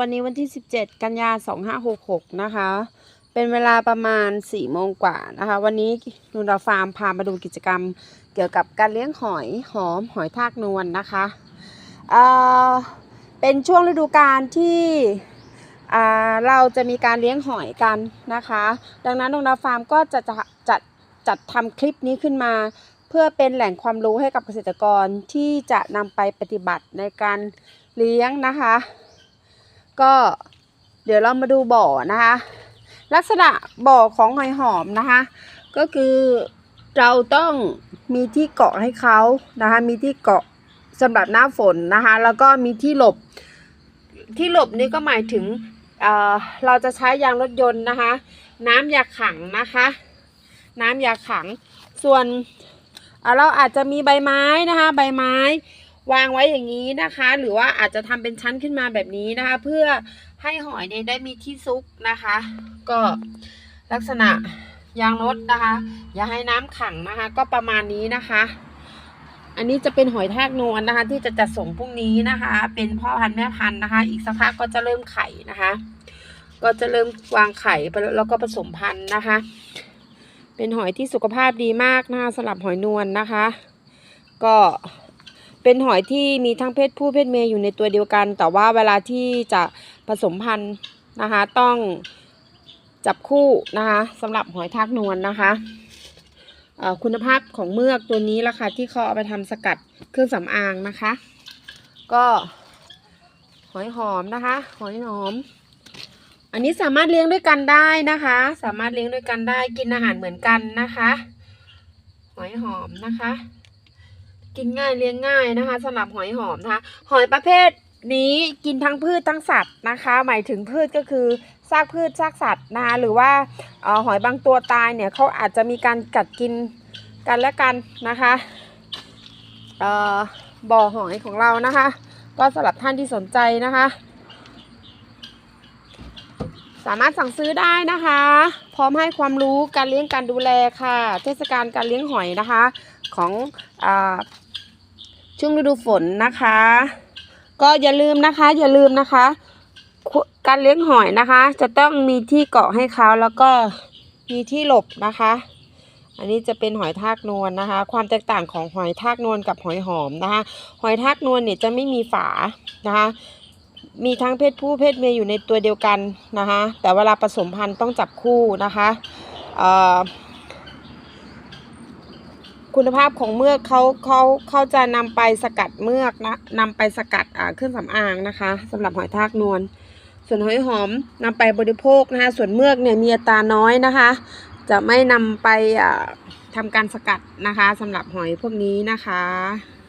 วันนี้วันที่ 17 กันยา2566 นะคะ เป็นเวลาประมาณ4โมงกว่านะคะ วันนี้นูนดาฟาร์มพามาดูกิจกรรมเกี่ยวกับการเลี้ยงหอยหอมหอยทากนวลนะคะเอ่อเป็นช่วงฤดูกาลที่เราจะมีการเลี้ยงหอยกันนะคะ ดังนั้นนูนดาฟาร์มก็จะจะจัดจัดทำคลิปนี้ขึ้นมา เพื่อเป็นแหล่งความรู้ให้กับเกษตรกรที่จะนำไปปฏิบัติในการเลี้ยงนะคะ ก็เดี๋ยวเรามาดูบ่อนะคะ ลักษณะบ่อของหอยหอมนะคะ ก็คือเราต้องมีที่เกาะให้เขานะคะ มีที่เกาะสำหรับหน้าฝนนะคะ แล้วก็มีที่หลบ ที่หลบนี่ก็หมายถึงเเราจะใช้ยางรถยนต์นะคะ น้ำยาขังนะคะ น้ำยาขังส่วนเเราอาจจะมีใบไม้นะคะ ใบไม้ วางไว้อย่างนี้นะคะ หรือว่าอาจจะทำเป็นชั้นขึ้นมาแบบนี้นะคะ เพื่อให้หอยเนี่ยได้มีที่ซุกนะคะ ก็ลักษณะยางรถนะคะ อย่าให้น้ำขังนะคะ ก็ประมาณนี้นะคะ อันนี้จะเป็นหอยทากนวลนะคะ ที่จะจัดส่งพรุ่งนี้นะคะ เป็นพ่อพันธุ์แม่พันธุ์นะคะ อีกสักพักก็จะเริ่มไข่นะคะ ก็จะเริ่มวางไข่แล้วก็ผสมพันธุ์นะคะ เป็นหอยที่สุขภาพดีมากนะคะสำหรับหอยนวลนะคะ ก็ เป็นหอยที่มีทั้งเพศผู้เพศเมียอยู่ในตัวเดียวกัน แต่ว่าเวลาที่จะผสมพันธุ์นะคะ ต้องจับคู่นะคะสำหรับหอยทากนวลนะคะคุณภาพของเมือกตัวนี้ละค่ะที่เขาเอาไปทำสกัดเครื่องสำอางนะคะ ก็หอยหอมนะคะ หอยหอม อันนี้สามารถเลี้ยงด้วยกันได้นะคะ สามารถเลี้ยงด้วยกันได้กินอาหารเหมือนกันนะคะ หอยหอมนะคะ กินง่ายเลี้ยงง่ายนะคะสำหรับหอยหอมนะคะ หอยประเภทนี้กินทั้งพืชทั้งสัตว์นะคะ หมายถึงพืชก็คือซากพืชซากสัตว์นะคะหรือว่าออหอยบางตัวตายเนี่ยเขาอาจจะมีการกัดกินกันและกันนะคะออบ่อหอยของเรานะคะ ก็สำหรับท่านที่สนใจนะคะ สามารถสั่งซื้อได้นะคะ พร้อมให้ความรู้การเลี้ยงการดูแลค่ะ เทศกาลการเลี้ยงหอยนะคะ ของอช่วงฤดูฝนนะคะ ก็อย่าลืมนะคะ อย่าลืมนะคะ การเลี้ยงหอยนะคะ จะต้องมีที่เกาะให้เขาแล้วก็มีที่หลบนะคะ อันนี้จะเป็นหอยทากนวลนะคะ ความแตกต่างของหอยทากนวลกับหอยหอมนะคะ หอยทากนวลเนี่ยจะไม่มีฝานะคะ มีทั้งเพศผู้เพศเมียอยู่ในตัวเดียวกันนะคะ แต่เวลาผสมพันธุ์ต้องจับคู่นะคะคุณภาพของเมือกเขาเขาเขาจะนำไปสกัดเมือกนะนำไปสกัดเครื่องสำอางนะคะสำหรับหอยทากนวลส่วนหอยหอมนำไปบริโภคนะคะ ส่วนเมือกเนี่ยมีอัตราน้อยนะคะ จะไม่นำไปอ่าทำการสกัดนะคะสำหรับหอยพวกนี้นะคะ